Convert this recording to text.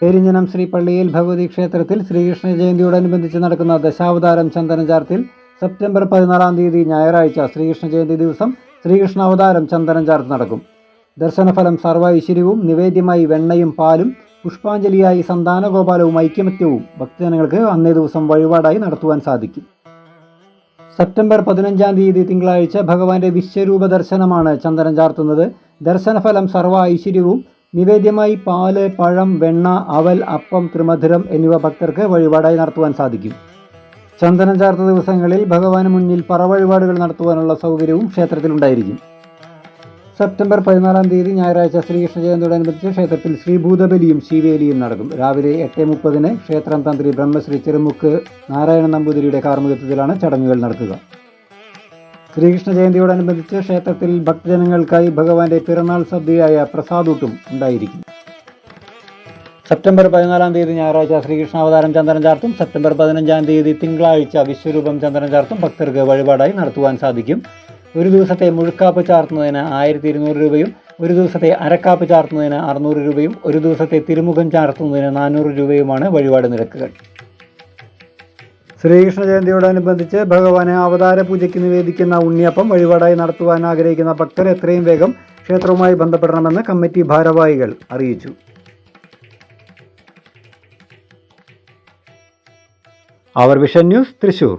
പെരിഞ്ഞനം ശ്രീപള്ളിയിൽ ഭഗവതി ക്ഷേത്രത്തിൽ ശ്രീകൃഷ്ണ ജയന്തിയോടനുബന്ധിച്ച് നടക്കുന്ന ദശാവതാരം ചന്ദനചാർത്തിൽ സെപ്റ്റംബർ പതിനാറാം തീയതി ഞായറാഴ്ച ശ്രീകൃഷ്ണ ജയന്തി ദിവസം ശ്രീകൃഷ്ണ അവതാരം ചന്ദനചാർത്ത് നടക്കും. ദർശനഫലം സർവ ഐശ്വര്യവും നിവേദ്യമായി വെണ്ണയും പാലും പുഷ്പാഞ്ജലിയായി സന്താനഗോപാലവും ഐക്യമത്യവും ഭക്തജനങ്ങൾക്ക് അന്നേ ദിവസം വഴിപാടായി നടത്തുവാൻ സാധിക്കും. സെപ്റ്റംബർ പതിനഞ്ചാം തീയതി തിങ്കളാഴ്ച ഭഗവാന്റെ വിശ്വരൂപ ദർശനമാണ് ചന്ദനം ചാർത്തുന്നത് ദർശനഫലം സർവ ഐശ്വര്യവും നിവേദ്യമായി പാൽ പഴം വെണ്ണ അവൽ അപ്പം ത്രിമധുരം എന്നിവ ഭക്തർക്ക് വഴിപാടായി നടത്തുവാൻ സാധിക്കും. ചന്ദനം ചാർത്ത ദിവസങ്ങളിൽ ഭഗവാന് മുന്നിൽ പറവഴിപാടുകൾ നടത്തുവാനുള്ള സൗകര്യവും ക്ഷേത്രത്തിലുണ്ടായിരിക്കും സെപ്റ്റംബർ പതിനാലാം തീയതി ഞായറാഴ്ച ശ്രീകൃഷ്ണ ജയന്തിയോടനുബന്ധിച്ച് ക്ഷേത്രത്തിൽ ശ്രീഭൂതബലിയും ശിവേലിയും നടക്കും. രാവിലെ എട്ട് മുപ്പതിന് ക്ഷേത്രം തന്ത്രി ബ്രഹ്മശ്രീ ചെറുമുക്ക് നാരായണ നമ്പൂതിരിയുടെ കാർമ്മികത്വത്തിലാണ് ചടങ്ങുകൾ നടക്കുക. ശ്രീകൃഷ്ണ ജയന്തിയോടനുബന്ധിച്ച് ക്ഷേത്രത്തിൽ ഭക്തജനങ്ങൾക്കായി ഭഗവാന്റെ പിറന്നാൾ സദ്യയായ പ്രസാദൂട്ടും ഉണ്ടായിരിക്കും സെപ്റ്റംബർ പതിനാലാം തീയതി ഞായറാഴ്ച ശ്രീകൃഷ്ണ അവതാരം ചന്ദനം ചാർത്തും സെപ്റ്റംബർ പതിനഞ്ചാം തീയതി തിങ്കളാഴ്ച വിശ്വരൂപം ചന്ദ്രൻ ചാർത്തും ഭക്തർക്ക് വഴിപാടായി നടത്തുവാൻ സാധിക്കും. ഒരു ദിവസത്തെ മുഴുക്കാപ്പ് ചാർത്തുന്നതിന് ആയിരത്തി ഇരുന്നൂറ് രൂപയും ഒരു ദിവസത്തെ അരക്കാപ്പ് ചാർത്തുന്നതിന് അറുന്നൂറ് രൂപയും ഒരു ദിവസത്തെ തിരുമുഖം ചാർത്തുന്നതിന് നാനൂറ് രൂപയുമാണ് വഴിപാട് നിരക്കുകൾ. ശ്രീകൃഷ്ണ ജയന്തിയോടനുബന്ധിച്ച് ഭഗവാനെ അവതാര പൂജയ്ക്ക് നിവേദിക്കുന്ന ഉണ്ണിയപ്പം വഴിപാടായി നടത്തുവാൻ ആഗ്രഹിക്കുന്ന ഭക്തർ എത്രയും വേഗം ക്ഷേത്രവുമായി ബന്ധപ്പെടണമെന്ന് കമ്മിറ്റി ഭാരവാഹികൾ അറിയിച്ചു. അവർ വിഷൻ ന്യൂസ് തൃശൂർ.